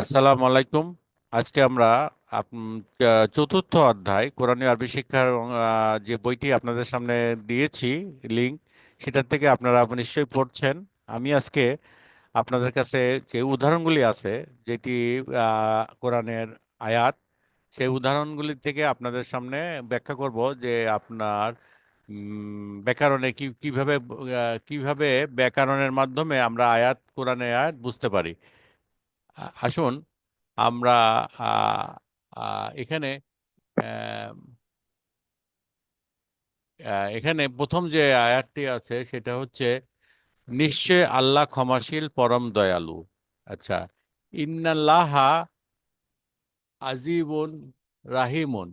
আসসালামু আলাইকুম। আজকে আমরা চতুর্থ অধ্যায় কোরআনী আরবি শিক্ষার যে বইটি আপনাদের সামনে দিয়েছি, লিঙ্ক, সেটার থেকে আপনারা নিশ্চয়ই পড়ছেন। আমি আজকে আপনাদের কাছে যে উদাহরণগুলি আছে, যেটি কোরআনের আয়াত, সেই উদাহরণগুলি থেকে আপনাদের সামনে ব্যাখ্যা করব যে আপনার ব্যাকরণে কি, কীভাবে কীভাবে ব্যাকরণের মাধ্যমে আমরা আয়াত, কোরআনের আয়াত বুঝতে পারি। আসুন আমরা এখানে এখানে প্রথম যে আয়াতটি আছে সেটা হচ্ছে, নিশ্চয় আল্লাহ ক্ষমাশীল, পরম দয়ালু। আচ্ছা ইন্নাল্লাহা আজিবুন রাহিমুন।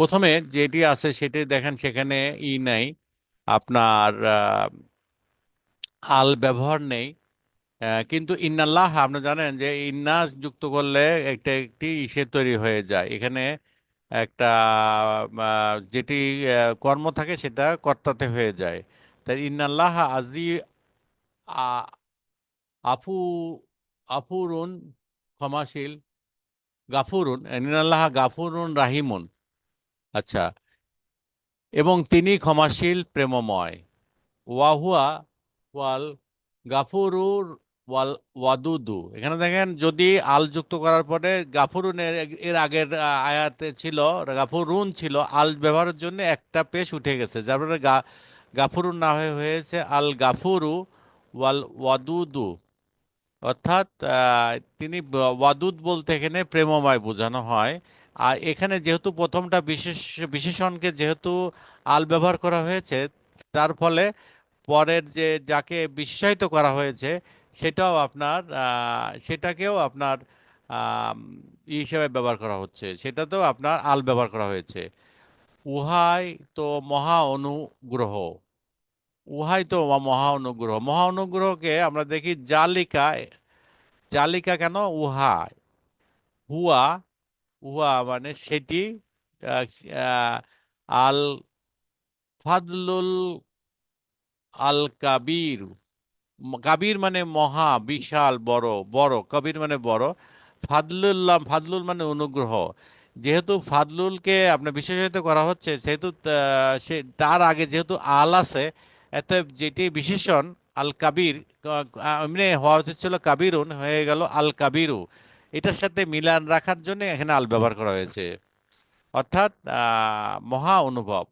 প্রথমে যেটি আছে সেটি দেখেন সেখানে ই নাই। আপনার আল ব্যবহার নেই। কিন্তু ইন্নাল্লাহ, আপনি জানেন যে ইন্না যুক্ত করলে একটা, একটি ইসে তৈরি হয়ে যায়। এখানে একটা যেটি কর্ম থাকে সেটা কর্তাতে হয়ে যায়। তাই ইন্নাল্লাহ আজি আফু, আফুরুন ক্ষমাশীল, গাফুরুন, ইন্নাল্লাহ গাফুরুন রাহিমুন। আচ্ছা এবং তিনি ক্ষমাশীল, প্রেমময়। ওয়াহুয়া ওয়াল গাফুরুর ওয়াল ওয়াদুদু। এখানে দেখেন, যদি আল যুক্ত করার পরে গাফুরুন এর এর আগের আয়াতে ছিল, গাফুরুন ছিল, আল ব্যবহারের জন্য একটা পেশ উঠে গেছে। যার ফলে গা, গাফুরুন না হয়ে হয়েছে আল গাফুরু ওয়াল ওয়াদুদু। অর্থাৎ তিনি ওয়াদুদ বলতে এখানে প্রেমময় বোঝানো হয়। আর এখানে যেহেতু প্রথমটা বিশেষ, বিশেষণকে যেহেতু আল ব্যবহার করা হয়েছে, তার ফলে পরের যে, যাকে বিশ্বায়িত করা হয়েছে, সেটাও আপনার সেটাকেও আপনার ই হিসেবে ব্যবহার করা হচ্ছে। সেটাতেও আপনার আল ব্যবহার করা হয়েছে। উহাই তো মহা অনুগ্রহ। উহাই তো মহা অনুগ্রহ। মহা অনুগ্রহকে আমরা দেখি জালিকা জালিকা কেন? উহা হুয়া উহা মানে সেটি আল ফাদলুল আল কাবির কাবির মানে মহা, বিশাল, বড় বড়, কবির মানে বড় ফাদলুল্লাহ ফাদলুল মানে অনুগ্রহ। যেহেতু ফাদলুলকে আপনার বিশেষায়িত করা হচ্ছে, সেহেতু সে, তার আগে যেহেতু আল আছে, এত যেটি বিশেষণ আল কাবির এমনি হওয়া উচিত ছিল কাবিরুন, হয়ে গেল আল কাবিরু এটার সাথে মিলান রাখার জন্য এখানে আল ব্যবহার করা হয়েছে। অর্থাৎ মহা অনুভব।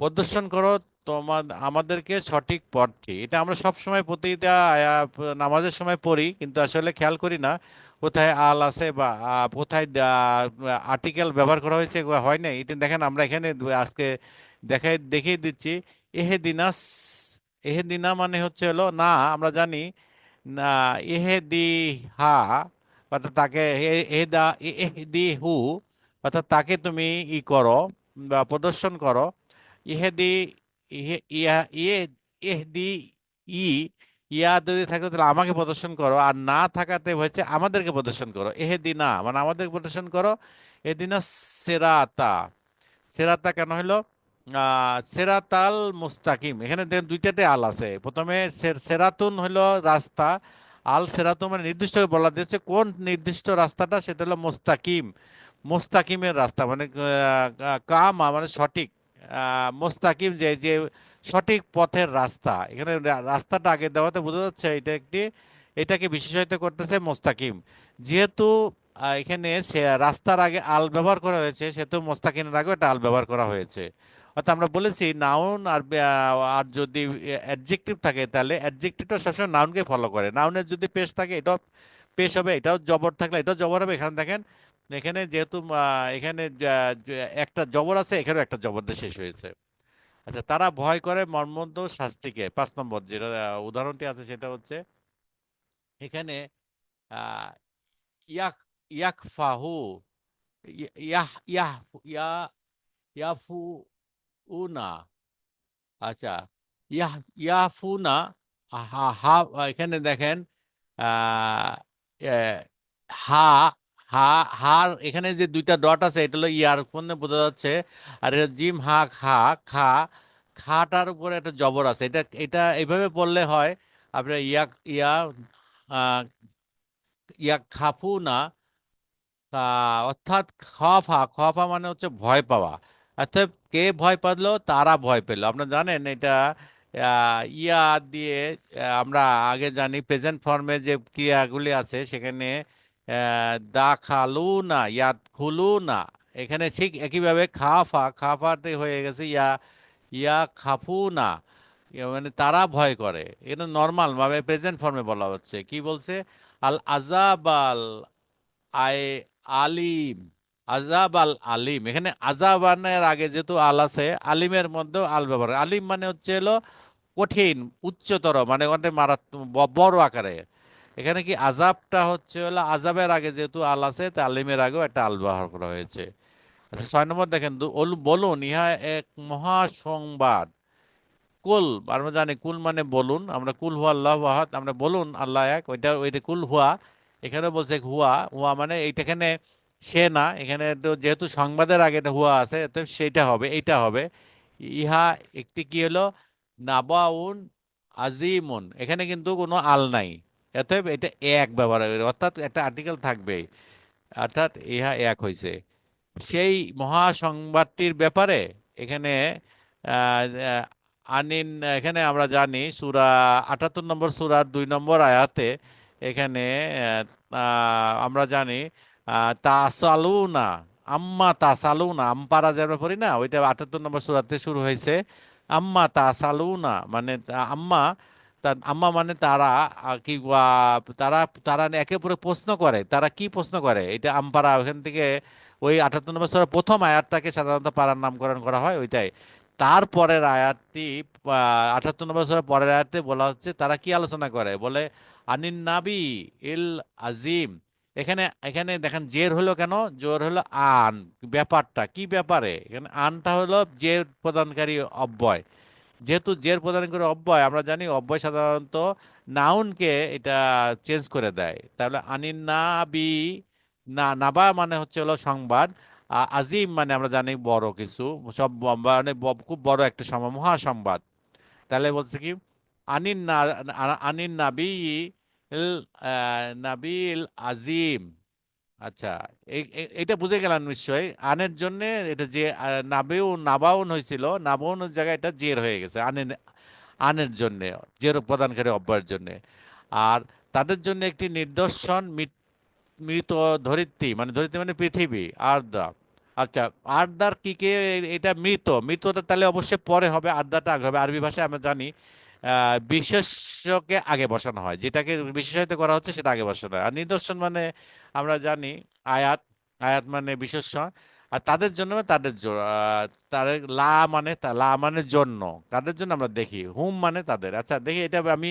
প্রদর্শন করো তোমার আমাদেরকে সঠিক পথটি। এটা আমরা সব সময় প্রতিটা নামাজের সময় পড়ি, কিন্তু আসলে খেয়াল করি না কোথায় আল আছে বা কোথায় আর্টিকেল ব্যবহার করা হয়েছে হয় নাই। এটা দেখেন, আমরা এখানে আজকে দেখাই, দেখিয়ে দিচ্ছি। এহে দিনাস এহে দিনা মানে হচ্ছে হলো, না, আমরা জানি, না এহে দি হা অর্থাৎ তাকে হু অর্থাৎ তাকে তুমি ই করো বা প্রদর্শন করো ইহেদি ইহে ইহদি ই ইয়া যদি থাকে তাহলে আমাকে প্রদর্শন করো আর না থাকাতে হচ্ছে আমাদেরকে প্রদর্শন করো এহেদিনা মানে আমাদেরকে প্রদর্শন করো এদিনা সেরাতা সেরাতা কেন হলো সেরাতাল মুস্তাকিম এখানে দুইটাতে আল আছে। প্রথমে সেরাতুন হলো রাস্তা আল সেরাতুন মানে নির্দিষ্ট বলা দিয়েছে, কোন নির্দিষ্ট রাস্তাটা, সেটা হলো মোস্তাকিম। মোস্তাকিমের রাস্তা মানে কামা মানে সঠিক। মোস্তাকিম যে যে সঠিক পথের রাস্তা, এখানে রাস্তাটা আগে দেওয়াতে বোঝা যাচ্ছে এটা একটি, এটাকে বিশেষায়িত করতেছে মোস্তাকিম। যেহেতু এখানে সে রাস্তার আগে আল ব্যবহার করা হয়েছে, সেহেতু মোস্তাকিমের আগে এটা আল ব্যবহার করা হয়েছে। অর্থাৎ আমরা বলেছি নাউন আর আর যদি অ্যাডজেক্টিভ থাকে, তাহলে অ্যাডজেক্টিভটা সবসময় নাউনকে ফলো করে। নাউনের যদি পেশ থাকে, এটাও পেশ হবে, এটাও জবর থাকলে এটাও জবর হবে। এখানে দেখেন, এখানে যেহেতু এখানে একটা জবর আছে, এখানেও একটা জবর দিয়ে শেষ হয়েছে। আচ্ছা তারা ভয় করে মর্মন্ত শাস্তিকে। পাঁচ নম্বর, যেটা উদাহরণটি আছে, সেটা হচ্ছে এখানে ইয়াক, ইয়াকফাহু, ইয়া- ইয়াহ ইয়াহ, ইয়া, ইয়াফু উনা আচ্ছা ইয়াফুনা হা হা, এখানে দেখেন হা হা হার এখানে যে দুইটা ডট আছে, এটা হলো ইয়ার কোনে বোঝা যাচ্ছে। আর এটা জিম, হা, খা খা, খাটার উপরে একটা জবর আছে। এটা এটা এইভাবে পড়লে হয়, আপনার ইয়া ইয়া ইয়া খাফু না অর্থাৎ খফা খফা মানে হচ্ছে ভয় পাওয়া। অর্থাৎ কে ভয় পালো তারা ভয় পেল। আপনারা জানেন এটা ইয়া দিয়ে আমরা আগে জানি প্রেজেন্ট ফর্মে যে ক্রিয়াগুলি আছে সেখানে দা খালু না ইয়াত খুলু না। এখানে ঠিক একইভাবে খাফা, খাফাতে হয়ে গেছে ইয়া ইয়া খাফু না। মানে তারা ভয় করে। এটা নর্মাল ভাবে প্রেজেন্ট ফর্মে বলা হচ্ছে। কি বলছে? আল আজাব আল আই আলিম আজাব আল আলিম। এখানে আজাবানের আগে যেহেতু আল আছে, আলিমের মধ্যেও আল ব্যবহার আলিম মানে হচ্ছে হলো কঠিন, উচ্চতর মানে অনেক মারাত্মক বড় আকারে। এখানে কি আজাবটা হচ্ছে হলো আজাবের আগে যেহেতু আল আছে, তা আলিমের আগেও একটা আল ব্যবহার করা হয়েছে। আচ্ছা ছয় নম্বর দেখেন বলুন, ইহা এক মহা সংবাদ কুল, আমরা জানি কুল মানে বলুন, আমরা কুল হুয়া আল্লাহ আমরা বলুন আল্লাহ এক, ওইটা ওইটা কুল হুয়া। এখানে বলছে হুয়া হুয়া মানে এইটা এখানে সে না, এখানে তো যেহেতু সংবাদের আগে হুয়া আছে, তো সেইটা হবে, এইটা হবে। ইহা একটি কি হলো? নাবাউন আজিমুন, এখানে কিন্তু কোনো আল নাই। অতএব এটা এক ব্যবহার হবে অর্থাৎ একটা আর্টিকেল থাকবে, অর্থাৎ ইহা এক হয়েছে সেই মহা সংবাদটির ব্যাপারে এখানে আনিন, এখানে আমরা জানি সুরা আটাত্তর নম্বর, সূরার দুই নম্বর আয়াতে এখানে আমরা জানি তাসালুনা, আম্মা তাসালুনা আমপারা যে আমরা পড়ি না? ওইটা আটাত্তর নম্বর সূরাতে শুরু হয়েছে। আম্মা তাসালুনা মানে আম্মা আম্মা মানে তারা কি তারা তারা একে অপরে প্রশ্ন করে। তারা কি প্রশ্ন করে? এটা আমপারা ওখান থেকে ওই আটাত্তর নম্বর সূরার প্রথম আয়াতটাকে সাধারণত পারার নামকরণ করা হয় ওইটাই। তারপরের আয়াতটি আটাত্তর নম্বর সূরার পরের আয়াতে বলা হচ্ছে, তারা কি আলোচনা করে? বলে, আনিন নাবি ইল আজিম। এখানে এখানে দেখেন জের হলো কেন? জোর হলো আন, ব্যাপারটা, কি ব্যাপারে? এখানে আনটা হলো জের প্রদানকারী অব্যয়। যেহেতু জের প্রদানকারী অব্যয়, আমরা জানি অব্যয় সাধারণত নাউনকে এটা চেঞ্জ করে দেয়। তাহলে আনিন নাবি না, নাবা মানে হচ্ছে হলো সংবাদ আজিম মানে আমরা জানি বড় কিছু, সব মানে খুব বড় একটা সংবাদ মহাসংবাদ। তাহলে বলছে কি? আনিন না আনিন নাবি নাবিল আজিম। আচ্ছা এটা বুঝে গেলাম নিশ্চয়ই। আনের জন্য এটা যে নাবেও নাবাউন হয়েছিল, নাবাউনের জায়গায় এটা জের হয়ে গেছে আনের আনের জন্য, জের প্রদানকারী অব্যয়ের জন্য। আর তাদের জন্য একটি নিদর্শন মৃত ধরিত্রী মানে ধরিত্রী মানে পৃথিবী, আর্দা। আচ্ছা আর্দার কি, কে, এটা মৃত, মৃতটা তাহলে অবশ্যই পরে হবে, আর্দাটা আগে হবে। আরবি ভাষায় আমরা জানি বিশেষ্যকে আগে বসানো হয়। যেটাকে বিশেষায়িত করা হচ্ছে সেটা আগে বসানো হয়। আর নিদর্শন মানে আমরা জানি আয়াত। আয়াত মানে বিশেষ্য আর তাদের জন্য তাদের তাদের লা মানে লা মানে জন্য। তাদের জন্য আমরা দেখি? হুম মানে তাদের। আচ্ছা দেখি এটা আমি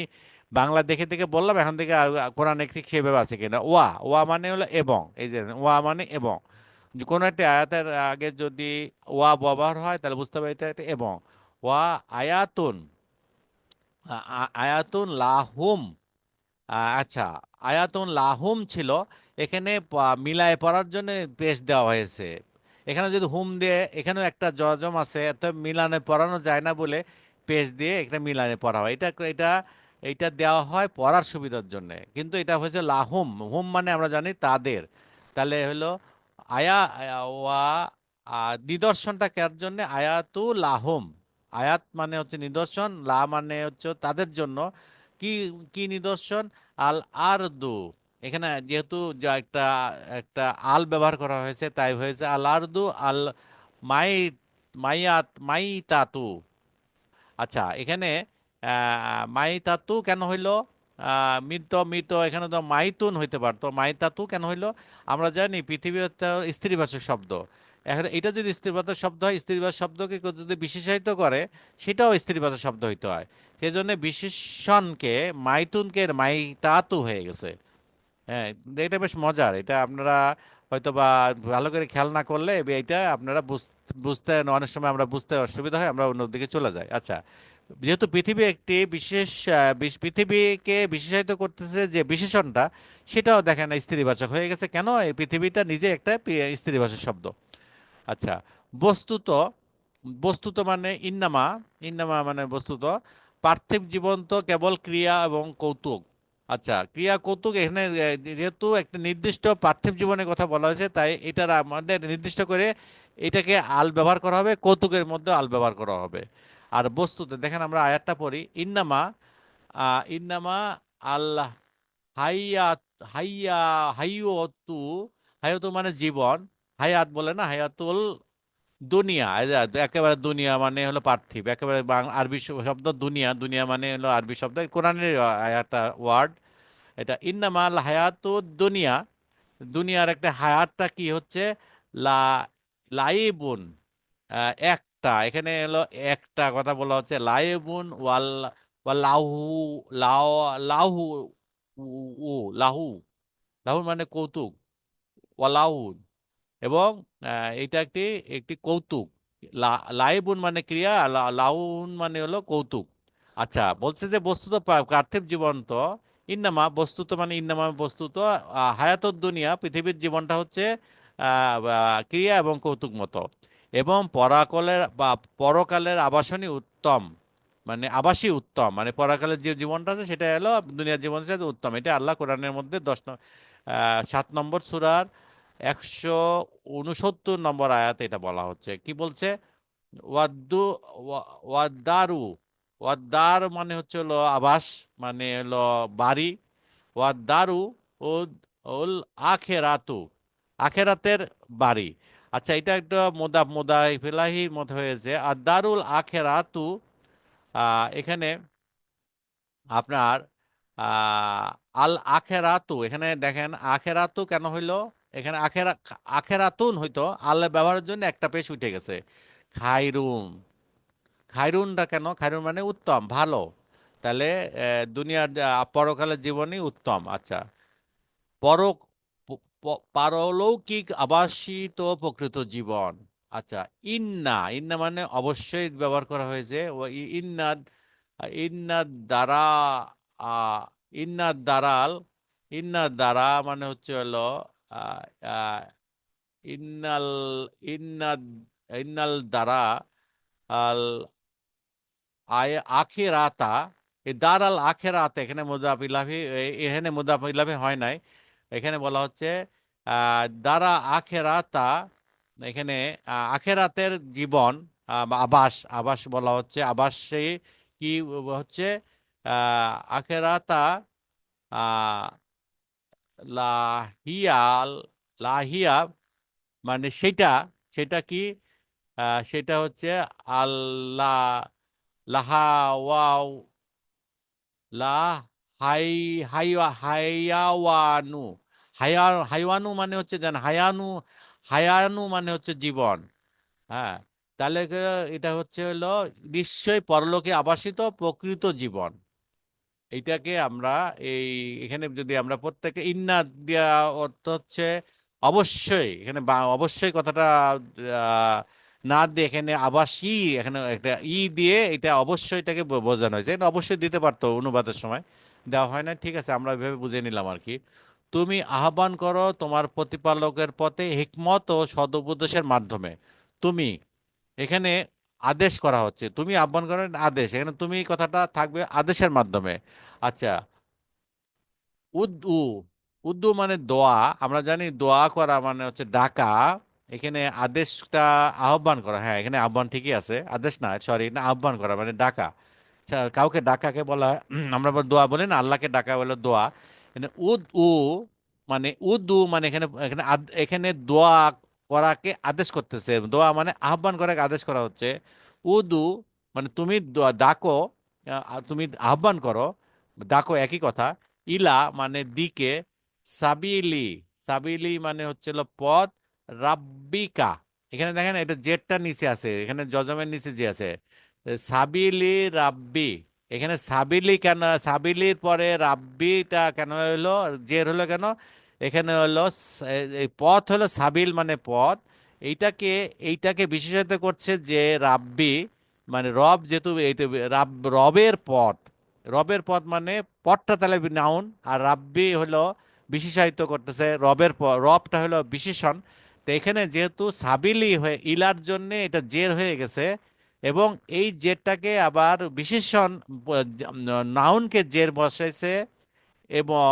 বাংলা দেখে দেখে বললাম, এখন থেকে কোরআনে ঠিক সেভাবে আছে কিনা? ওয়া। ওয়া মানে হলো এবং। এই যে, ওয়া মানে এবং। কোনো একটা আয়াতের আগে যদি ওয়া ব্যবহার হয়, তাহলে বুঝতে হবে এটা একটা এবং। ওয়া আয়াতুন। আয়াতুন লাহুম। আচ্ছা আয়াতুন লাহুম ছিল, এখানে মিলায় পড়ার জন্য পেশ দেওয়া হয়েছে। এখানে যদি হুম দিয়ে, এখানেও একটা জজম আছে এত মিলানে পড়ানো যায় না বলে পেশ দিয়ে একটা মিলানে পড়া হয়। এটা এটা এটা দেওয়া হয় পড়ার সুবিধার জন্য। কিন্তু এটা হয়েছে লাহুম। হুম মানে আমরা জানি তাদের। তাহলে হলো আয়া ওয়া নিদর্শনটা কার জন্য? আয়াতু লাহুম। আয়াত মানে হচ্ছে নিদর্শন লা মানে হচ্ছে তাদের জন্য। কি কি নিদর্শন? আল আরদু। এখানে যেহেতু একটা একটা আল ব্যবহার করা হয়েছে তাই হয়েছে আল আরদু আল মাই মাইয়াত মাইতাতু। আচ্ছা এখানে আহ, মাইতাতু কেন হইল? মৃত মৃত এখানে তো মাইতুন হইতে পারতো। মাইতাতু কেন হইল? আমরা জানি পৃথিবী স্ত্রীবাচক শব্দ। এখন এটা যদি স্ত্রীবাচক শব্দ হয় স্ত্রীবাচক শব্দকে কেউ যদি বিশেষায়িত করে, সেটাও স্ত্রীবাচক শব্দ হইতে হয়। সেই জন্য বিশেষণকে, মাইতুনকে মাইতাতু হয়ে গেছে। হ্যাঁ এটা বেশ মজার। এটা আপনারা হয়তো বা ভালো করে খেয়াল না করলে এটা আপনারা বুঝ- বুঝতে অনেক সময় আমরা বুঝতে অসুবিধা হয়, আমরা অন্যদিকে চলে যাই। আচ্ছা যেহেতু পৃথিবী একটি বিশেষ বিশ- পৃথিবীকে বিশেষায়িত করতেছে যে বিশেষণটা, সেটাও দেখেন স্ত্রীবাচক হয়ে গেছে। কেন? এই পৃথিবীটা নিজে একটা স্ত্রীবাচক শব্দ। আচ্ছা বস্তুত বস্তুত মানে ইন্নামা ইন্নামা মানে বস্তুত, পার্থিব জীবন তো কেবল ক্রিয়া এবং কৌতুক। আচ্ছা ক্রিয়া, কৌতুক এখানে যেহেতু একটা নির্দিষ্ট পার্থিব জীবনের কথা বলা হয়েছে, তাই এটার আমাদের নির্দিষ্ট করে এটাকে আল ব্যবহার করা হবে, কৌতুকের মধ্যে আল ব্যবহার করা হবে। আর বস্তুতে, দেখেন আমরা আয়াতটা পড়ি, ইন্নামা ইন্নামা আল্লাহ হাইয়া হাইয়া, হাইয়তু হাইয়তু মানে জীবন হায়াত বলে না, হায়াতুল দুনিয়া। একেবারে দুনিয়া মানে হলো পার্থিব একেবারে আরবি শব্দ দুনিয়া দুনিয়া মানে হলো আরবি শব্দ। কোরআনের একটা ওয়ার্ড, এটা ইন্নামাল হায়াতু দুনিয়া। দুনিয়ার একটা হায়াতটা কি হচ্ছে? লা, লাইবুন একটা। এখানে হলো একটা কথা বলা হচ্ছে, লাইবুন ওয়াল লাহু, লাও, লাহু উ, লাহু। লাহু মানে কৌতুক। ওয়ালাউন। এবং এটা একটি একটি কৌতুক। লাইবুন মানে ক্রিয়া লাউন মানে হলো কৌতুক। আচ্ছা বলছে যে বস্তুত পার্থিব জীবন তো ইন্নামা বস্তুত মানে ইন্নামা বস্তুত আহ, হায়াতুদ দুনিয়া পৃথিবীর জীবনটা হচ্ছে ক্রিয়া এবং কৌতুক মতো। এবং পরাকলের বা পরকালের আবাসনই উত্তম মানে আবাসই উত্তম মানে পরাকালের যে জীবনটা আছে সেটা হলো দুনিয়ার জীবনের সাথে উত্তম। এটা আল্লাহ কোরআনের মধ্যে দশ সাত নম্বর সূরার একশো উনসত্তর নম্বর আয়াতে এটা বলা হচ্ছে। কি বলছে? ওয়াদ্দু, ওয়া- ওয়াদ্দারু, ওয়াদ্দার মানে হচ্ছে হলো আবাস মানে হলো বাড়ি। ওয়াদ্দারু ওল আখেরাতু, আখেরাতের বাড়ি। আচ্ছা এটা একটা মোদা মোদা ফিলাহির মত হয়েছে। আর দারুল আখেরাতু এখানে আপনার আল আখেরাতু, এখানে দেখেন, আখেরাতু কেন হইল? এখানে আখেরা আখেরাতুন হইতো, আল্লাহ ব্যবহারের জন্য একটা পেশ উঠে গেছে। খাইরুন। খাইরুনটা কেন? খাইরুন মানে উত্তম, ভালো। তাহলে দুনিয়ার পরকালের জীবনই উত্তম আচ্ছা। পর পারলৌকিক আবাসিত প্রকৃত জীবন আচ্ছা। ইন্না ইন্না মানে অবশ্যই ব্যবহার করা হয়েছে, ও ইন্না ইন্না দ্বারা ইন্না দ্বারাল, ইন্না দ্বারা মানে হচ্ছে হলো ইন্নাল ইন্না ইন্নাল দ্বারা আল আয় আখিরাতা এই দারাল আখেরাত এখানে মুদাফিলাফি এখানে মুদাফিলাফি হয় নাই? এখানে বলা হচ্ছে দারা আখেরাতা এখানে আখেরাতের জীবন আবাস আবাস বলা হচ্ছে, আবাসে কি, হচ্ছে আখেরাতা লাহিয়াল, লাহিয়া মানে সেটা সেটা কি? সেটা হচ্ছে আল্লাহ লাহা, ওয়াও, লা, হাই, হাইয়া, হাইয়াওয়ানু, হায়া, হাইওয়ানু মানে হচ্ছে জান হায়ানু হায়ানু মানে হচ্ছে জীবন। হ্যাঁ তাহলে এটা হচ্ছে হলো নিশ্চয়ই পরলোকে আবাসিত প্রকৃত জীবন। এইটাকে আমরা এই এখানে যদি আমরা প্রত্যেকে ইন্না দেওয়া অর্থ হচ্ছে অবশ্যই, এখানে অবশ্যই কথাটা না দিয়ে এখানে আবাসই এখানে একটা ই দিয়ে এটা অবশ্যই এটাকে বোঝানো হয়েছে। এটা অবশ্যই দিতে পারতো অনুবাদের সময়। দেওয়া হয় না ঠিক আছে, আমরা এভাবে বুঝে নিলাম আর কি। তুমি আহ্বান করো তোমার প্রতিপালকের পথে হিকমত ও সদুপদেশের মাধ্যমে। তুমি এখানে আদেশ করা হচ্ছে। তুমি আহ্বান করেন আদেশ। এখানে তুমি কথাটা থাকবে আদেশের মাধ্যমে। আচ্ছা। উদ্দু। উদ্দু মানে দোয়া। আমরা জানি দোয়া করা মানে হচ্ছে ডাকা। এখানে আদেশটা আহ্বান করা। হ্যাঁ এখানে আহ্বান ঠিকই আছে। আদেশ না সরি না আহ্বান করা মানে ডাকা। আচ্ছা, কাউকে ডাকাকে বলা হয় আমরা দোয়া বলি না আল্লাহকে ডাকা বলে দোয়া। এখানে উদ উ মানে উদু মানে এখানে এখানে এখানে দোয়া করাকে আদেশ করতেছে। দোয়া মানে আহ্বান করাকে আদেশ করা হচ্ছে। উদু মানে তুমি ডাকো তুমি আহ্বান করো, ডাকো একই কথা। ইলা মানে দিকে, সাবিলি সাবিলি মানে হচ্ছে পথ, রাব্বিকা। এখানে দেখেন এটা জেটটা নিচে আছে, এখানে জজমের নিচে যে আছে। সাবিলি, রাব্বি। এখানে সাবিলি কেন, সাবিলির পরে রাব্বিটা কেন হলো, জের হলো কেন? এখানে হলো এই পথ হলো সাবিল মানে পথ। এইটাকে এইটাকে বিশেষত করছে যে রাব্বি মানে রব যেহেতু রাব, রবের পথ। রবের পথ মানে পথটা তাহলে নাউন, আর রাব্বি হলো বিশেষায়িত করতেছে রবের রবটা হলো বিশেষণ। তো এখানে যেহেতু সাবিলি হয়ে, ইলার জন্য এটা জের হয়ে গেছে, এবং এই জেরটাকে আবার বিশেষণ নাউনকে জের বসাইছে, এবং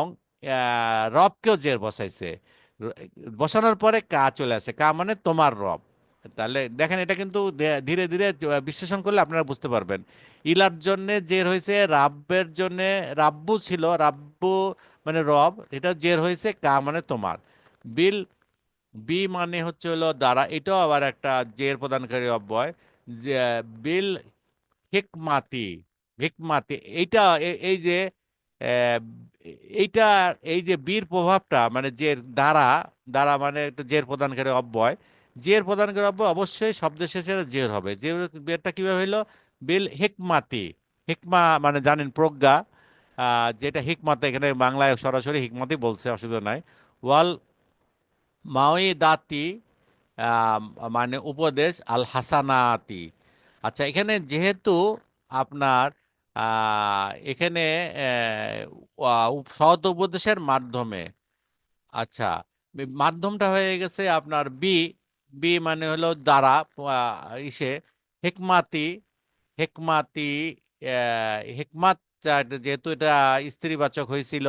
রবকেও জের বসাইছে। বসানোর পরে কা চলে আসে। কা মানে তোমার রব। তাহলে দেখেন এটা কিন্তু ধীরে ধীরে বিশ্লেষণ করলে আপনারা বুঝতে পারবেন। ইলার জন্য জের হয়েছে, রাব্বের জন্য রাব্বু ছিল, রাব্বু মানে রব, এটা জের হয়েছে, কা মানে তোমার। বিল, বি মানে হচ্ছে হলো দ্বারা, এটাও আবার একটা জের প্রদানকারী অব্যয়। যে, বিল হিকমাতি হিকমাতি, এইটা এই যে এইটা, এই যে বীর প্রভাবটা মানে জের দ্বারা দ্বারা মানে একটা জের প্রদানকারী অব্যয়, জের প্রদানকারী অব্যয় অবশ্যই শব্দের শেষে জের হবে। যে বেরটা কীভাবে হইল? বিল হেকমাতি, হিকমা মানে জানেন প্রজ্ঞা যেটা হিকমাতে এখানে বাংলায় সরাসরি হিকমাতি বলছে, অসুবিধা নাই। ওয়াল মাওই দাতি মানে উপদেশ আল হাসানাতি। আচ্ছা এখানে যেহেতু আপনার এখানে সৎ উপদেশের মাধ্যমে আচ্ছা মাধ্যমটা হয়ে গেছে আপনার বি বি মানে হলো দ্বারা ইসে, হেকমাতি হেকমাতি হেকমাত যেহেতু এটা স্ত্রীবাচক হয়েছিল,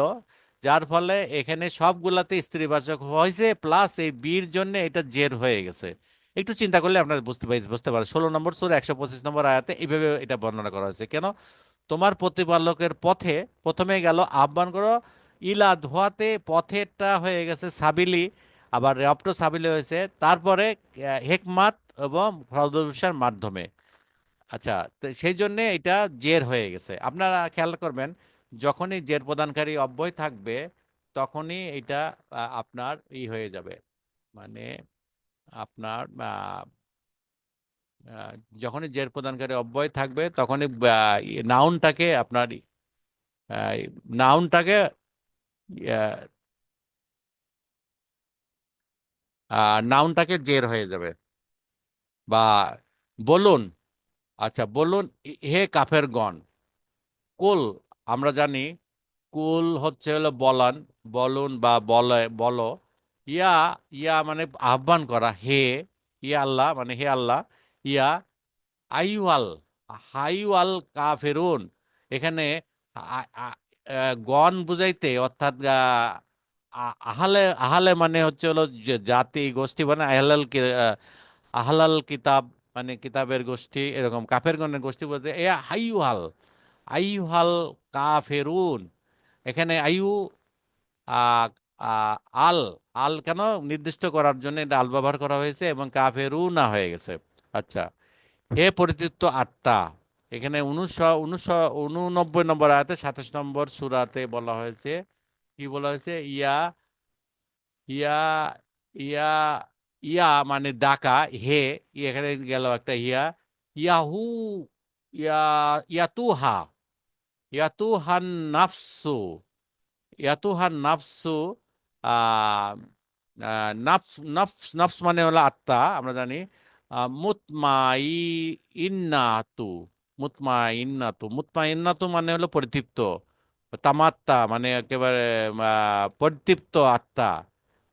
যার ফলে এখানে সবগুলাতে স্ত্রীবাচক হয়েছে, প্লাস এই বির জন্য এটা জের হয়ে গেছে। একটু চিন্তা করলে আপনারা বুঝতে পারি বুঝতে পারেন ষোলো নম্বর সুর একশো পঁচিশ নম্বর আয়াতে এইভাবে এটা বর্ণনা করা হয়েছে। কেন? তোমার প্রতিপালকের পথে প্রথমে গেল, আহ্বান করো, ইলা ধোয়াতে পথেরটা হয়ে গেছে সাবিলি, আবার রপ্ট সাবিলি হয়েছে। তারপরে হেকমাত এবং ফরদবিসার মাধ্যমে। আচ্ছা তো সেই জন্যে এটা জের হয়ে গেছে। আপনারা খেয়াল করবেন, যখনই জের প্রদানকারী অব্যয় থাকবে, তখনই এটা আপনার ই হয়ে যাবে। মানে আপনার যখনই জের প্রদানকারী অব্যয় থাকবে, তখনই নাউনটাকে আপনার নাউনটাকে নাউনটাকে জের হয়ে যাবে। বা বলুন আচ্ছা বলুন হে কাফের গণ কুল, আমরা জানি, কুল হচ্ছে হলো বলান, বলুন বা বলে, বলো, ইয়া ইয়া মানে আহ্বান করা, হে, ইয়া আল্লাহ মানে হে আল্লাহ ইয়া আইওয়াল হাইওয়াল কাফেরুন। এখানে গণ বুঝাইতে অর্থাৎ আহালে আহালে মানে হচ্ছে হলো জাতি গোষ্ঠী মানে আহলাল আহলাল কিতাব মানে কিতাবের গোষ্ঠী এরকম কাফেরগণের গোষ্ঠী বলতে এ আইয়ুহাল আইয়ুহাল কাফেরুন। এখানে আইয়ু আ, আ, আল আল কেন নির্দিষ্ট করার জন্য এটা আল ব্যবহার করা হয়েছে এবং কা কাফেরুনা হয়ে গেছে। আচ্ছা। হে পরিতৃপ্ত আত্মা, এখানে উনিশশো উনিশশো, উননব্বই নম্বর আয়াতে সাতাশ নম্বর সুরাতে বলা হয়েছে, কি বলা হয়েছে? ইয়া ইয়া ইয়া ইয়া মানে ডাকা, হে, এখানে গেল একটা ইয়া, ইয়াহু, ইয়া, ইয়াতুহা, ইয়াতুহান নাফসু ইয়াতুহান নাফসু নাফস, নফস নফস মানে হলো আত্মা, আমরা জানি। মুতমাই ইন্নাতু মুতমাই ইন্নাতু মুতমাই ইন্নাতু মানে হলো পরিতৃপ্ত তামাত্মা মানে একেবারে পরিতৃপ্ত আত্মা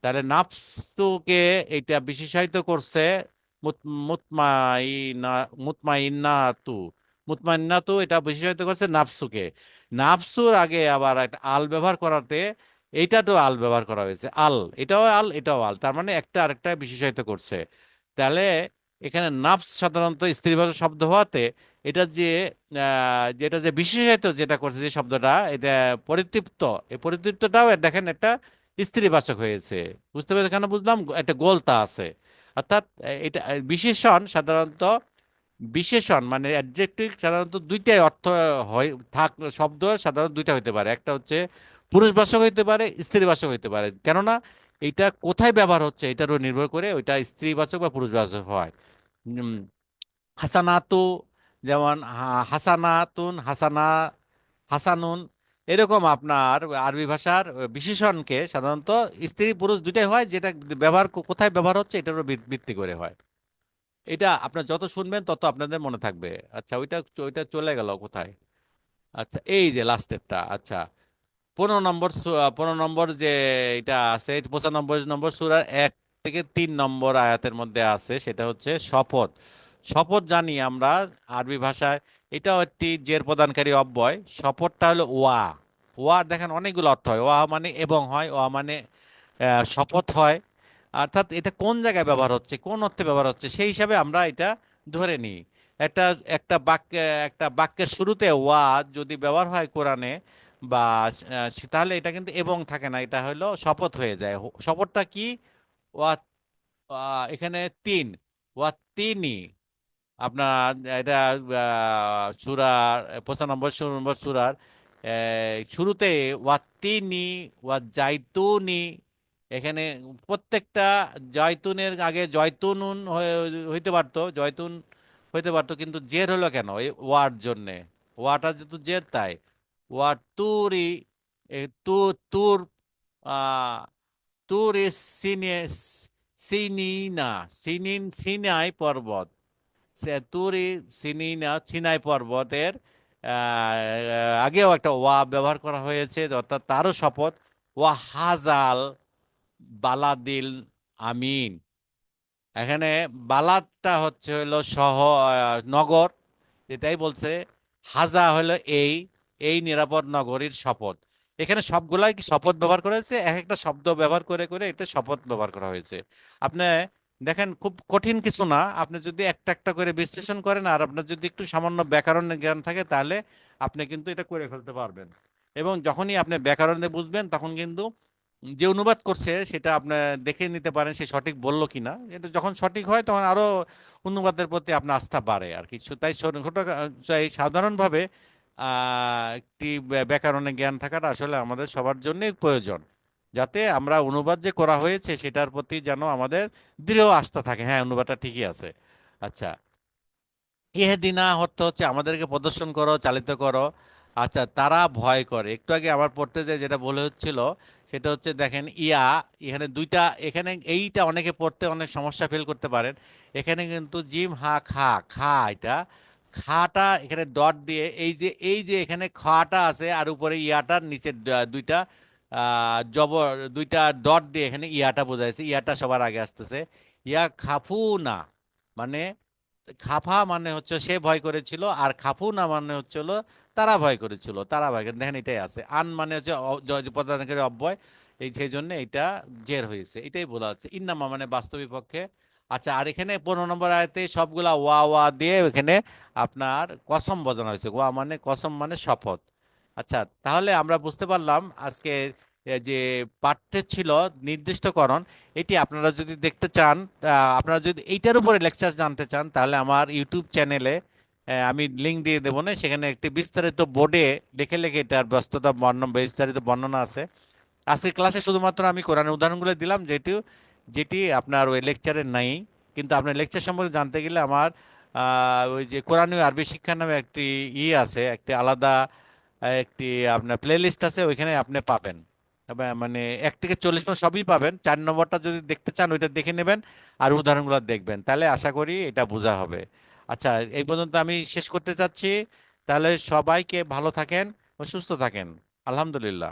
তাহলে নাফসুকে এটা বিশেষায়িত করছে মুত- মুতমাইনা মুতমাইন্নাতু মুতমাইন্নাতু এটা বিশেষায়িত করছে নাফসুকে নাফসুর আগে আবার একটা আল ব্যবহার করাতে এইটাতেও আল ব্যবহার করা হয়েছে। আল, এটাও আল এটাও আল। তার মানে একটা আরেকটা বিশেষায়িত করছে। তাহলে এখানে নাফস সাধারণত স্ত্রীবাচক শব্দ হওয়াতে এটা যে যেটা যে বিশেষায়িত যেটা করছে যে শব্দটা, এটা পরিতৃপ্ত। এই পরিতৃপ্তটাও দেখেন একটা স্ত্রীবাচক হয়েছে। বুঝতে পেরেছেন? কেন বুঝলাম? একটা গোলতা আছে। অর্থাৎ এটা বিশেষণ সাধারণত, বিশেষণ মানে অ্যাডজেক্টিভ সাধারণত দুইটাই অর্থ হয়, থাক, শব্দ সাধারণত দুইটা হইতে পারে। একটা হচ্ছে পুরুষবাচক হইতে পারে স্ত্রীবাচক হইতে পারে। কেননা, এটা কোথায় ব্যবহার হচ্ছে এটার উপর নির্ভর করে ওইটা স্ত্রীবাচক বা পুরুষবাচক হয়। হাসানাতু, যেমন হাসানাতুন, হাসানা, হাসানুন, এরকম আপনার আরবি ভাষার বিশেষণকে সাধারণত স্ত্রী পুরুষ দুইটাই হয়, যেটা ব্যবহার কোথায় ব্যবহার হচ্ছে, এটার উপর ভিত- ভিত্তি করে হয়। এটা আপনার যত শুনবেন, তত আপনাদের মনে থাকবে। আচ্ছা ওইটা ওইটা চলে গেল কোথায়? আচ্ছা এই যে লাস্টেরটা আচ্ছা। পনেরো নম্বর পনেরো নম্বর যে এটা আছে, পঁচানব্বই নম্বর সুরার এক। থেকে তিন নম্বর আয়াতের মধ্যে আছে, সেটা হচ্ছে শপথ। শপথ জানি আমরা আরবি ভাষায়, এটাও একটি জের প্রদানকারী অব্যয়। শপথটা হলো ওয়া। ওয়া দেখেন অনেকগুলো অর্থ হয়। ওয়া মানে এবং হয়, ওয়া মানে শপথ হয়। অর্থাৎ এটা কোন জায়গায় ব্যবহার হচ্ছে, কোন অর্থে ব্যবহার হচ্ছে, সেই হিসাবে আমরা এটা ধরে নিই। একটা একটা বাক্যে, একটা বাক্যের শুরুতে ওয়া যদি ব্যবহার হয় কোরআনে বা তাহলে এটা কিন্তু এবং থাকে না, এটা হলো শপথ হয়ে যায়। শপথটা কি? এখানে তিন। ওয়া তিনি আপনার, এটা সূরার পঁচানব্বই নম্বর সূরার শুরুতে ওয়া তিনি ওয়া জাইতুনি এখানে প্রত্যেকটা জয়তুনের আগে জয়তুন হইতে পারতো, জয়তুন হইতে পারতো, কিন্তু জের হলো কেন? এই ওয়ার জন্যে। ওয়াটা যেহেতু জের, তাই। ওয়া তুরি তুর আহ, তুর সিনে সিনিনা সিনিন সিনাই পর্বত। তুরি সিনিনা সিনাই পর্বতের আগেও একটা ওয়া ব্যবহার করা হয়েছে অর্থাৎ তারও শপথ ওয়া হাজাল বালাদিল আমিন। এখানে বালাদটা হচ্ছে হলো আহ, নগর এটাই বলছে হাজা হলো এই এই নিরাপদ নগরীর শপথ। এখানে সবগুলাই কি শপথ ব্যবহার করা হয়েছে? এক একটা শব্দ ব্যবহার করে করে এটা শপথ ব্যবহার করা হয়েছে। আপনি দেখেন, খুব কঠিন কিছু না। আপনি যদি একটা একটা করে বিশ্লেষণ করেন আর আপনার যদি একটু সামান্য ব্যাকরণের জ্ঞান থাকে, তাহলে আপনি কিন্তু এটা করে ফেলতে পারবেন। এবং যখনই আপনি ব্যাকরণে বুঝবেন, তখন কিন্তু যে অনুবাদ করছে, সেটা আপনি দেখে নিতে পারেন সে সঠিক বলল কিনা। এটা যখন সঠিক হয়, তখন আরও অনুবাদের প্রতি আপনার আস্থা বাড়ে আর কিছু তাই ছোট, তাই সাধারণভাবে একটি ব্যা- ব্যাকরণের জ্ঞান থাকাটা আসলে আমাদের সবার জন্যই প্রয়োজন। যাতে আমরা অনুবাদ যে করা হয়েছে সেটার প্রতি যেন আমাদের দৃঢ় আস্থা থাকে। হ্যাঁ অনুবাদটা ঠিকই আছে। আচ্ছা। ইহেদিনা অর্থ হচ্ছে আমাদেরকে প্রদর্শন করো, চালিত করো। আচ্ছা তারা ভয় করে। একটু আগে আমার পড়তে যে যেটা বলে হচ্ছিল, সেটা হচ্ছে দেখেন, ইয়া, এখানে দুইটা, এখানে এইটা অনেকে পড়তে অনেক সমস্যা ফিল করতে পারেন। এখানে কিন্তু জিম হা, খা খা এটা খাটা এখানে ডট দিয়ে এই যে এই যে এখানে খাটা আছে আর উপরে ইয়াটার নিচে দুইটা জবর, দুইটা ডট দিয়ে এখানে ইয়াটা বোঝাইছে ইয়াটা সবার আগে আসতেছে। ইয়া খাফু না মানে খাফা মানে হচ্ছে সে ভয় করেছিল আর খাফু না মানে হচ্ছে হলো তারা ভয় করেছিল। তারা ভয় দেখেন এটাই আছে। আন মানে হচ্ছে প্রদানকারী অব্যয়। এই, সেই জন্য এটা জের হয়েছে। এটাই বলা হচ্ছে। ইন্নামা মানে বাস্তবিক পক্ষে আচ্ছা আর এখানে পনেরো নম্বর আয়তে সবগুলা ওয়া ওয়া দিয়ে এখানে আপনার কসম বোঝানো হয়েছে। ওয়া মানে কসম মানে শপথ। আচ্ছা তাহলে আমরা বুঝতে পারলাম আজকে যে পাঠ্যে ছিল নির্দিষ্টকরণ, এটি আপনারা যদি দেখতে চান আপনারা যদি এইটার উপরে লেকচার জানতে চান, তাহলে আমার ইউটিউব চ্যানেলে আমি লিঙ্ক দিয়ে দেবো না, সেখানে একটি বিস্তারিত বোর্ডে লিখে লিখে এটার ব্যস্ততা বর্ণনা বিস্তারিত বর্ণনা আছে। আজকে ক্লাসে শুধুমাত্র আমি কোরআনের উদাহরণগুলো দিলাম যেটি যেটি আপনার ওই লেকচারে নাই। কিন্তু আপনার লেকচার সম্পর্কে জানতে গেলে আমার ওই যে কোরআনীয় আরবি শিক্ষা নামে একটি ই আছে, একটি আলাদা, একটি আপনার প্লে লিস্ট আছে, ওইখানে আপনি পাবেন। মানে এক থেকে চল্লিশ নম্বর সবই পাবেন। চার নম্বরটা যদি দেখতে চান, ওইটা দেখে নেবেন আর উদাহরণগুলো দেখবেন। তাহলে আশা করি এটা বোঝা হবে। আচ্ছা এই পর্যন্ত আমি শেষ করতে চাচ্ছি। তাহলে সবাইকে ভালো থাকেন ও সুস্থ থাকেন। আলহামদুলিল্লাহ।